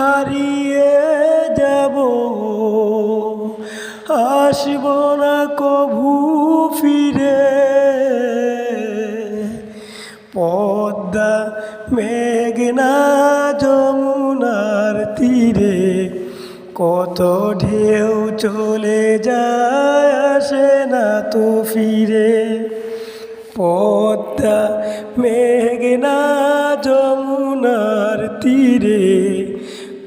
হারিয়ে যাব। আসব না কভু ফিরে। পদ্মা, মেঘনা, যমুনার তীরে কত ঢেউ চলে যায় আসে না তো ফিরে। পদ্মা, মেঘনা, যমুনার তীরে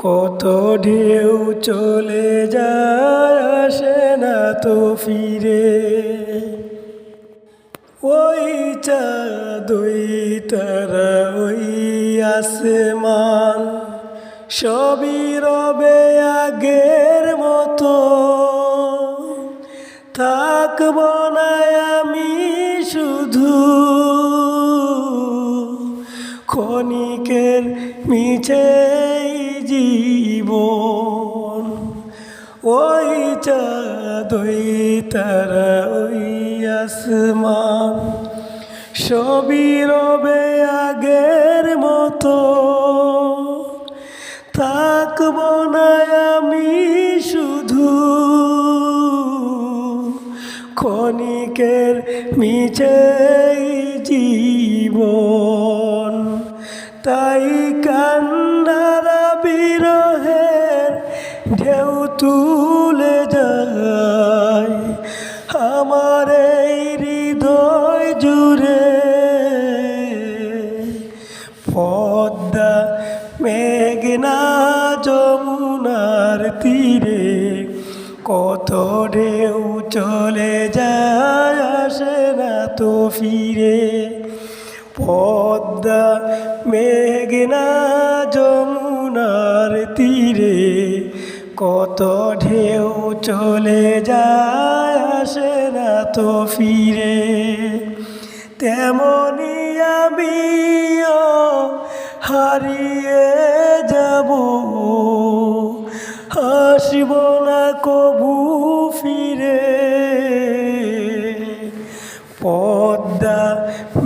কত ঢেউ চলে যায় আসে না তো ফিরে। ওই চাঁদ ওই তারা ওই আসমান, সবই রবে আগের মতো। থাকব না আমি শুধু ক্ষণিকের মিছে জীবন। ওই চাঁদ ওই ওই আসমান। সবই রবে আগের মতো। থাকব না আমি শুধু। ক্ষণিকের মিছে জীবন। তাই কান্নারা বিরহের ঢেউ তুলে যায়। আমার এই হৃদয় জুড়ে পদ্মা, মেঘনা, যমুনার তীরে কত ঢেউ চলে যায়, আসে না তো ফিরে। পদ্মা মেঘনা যমুনার তীরে কত ঢেউ চলে যায় আসে না তো ফিরে। তেমনি আমিও হারিয়ে যাব আসব না কবু ফিরে।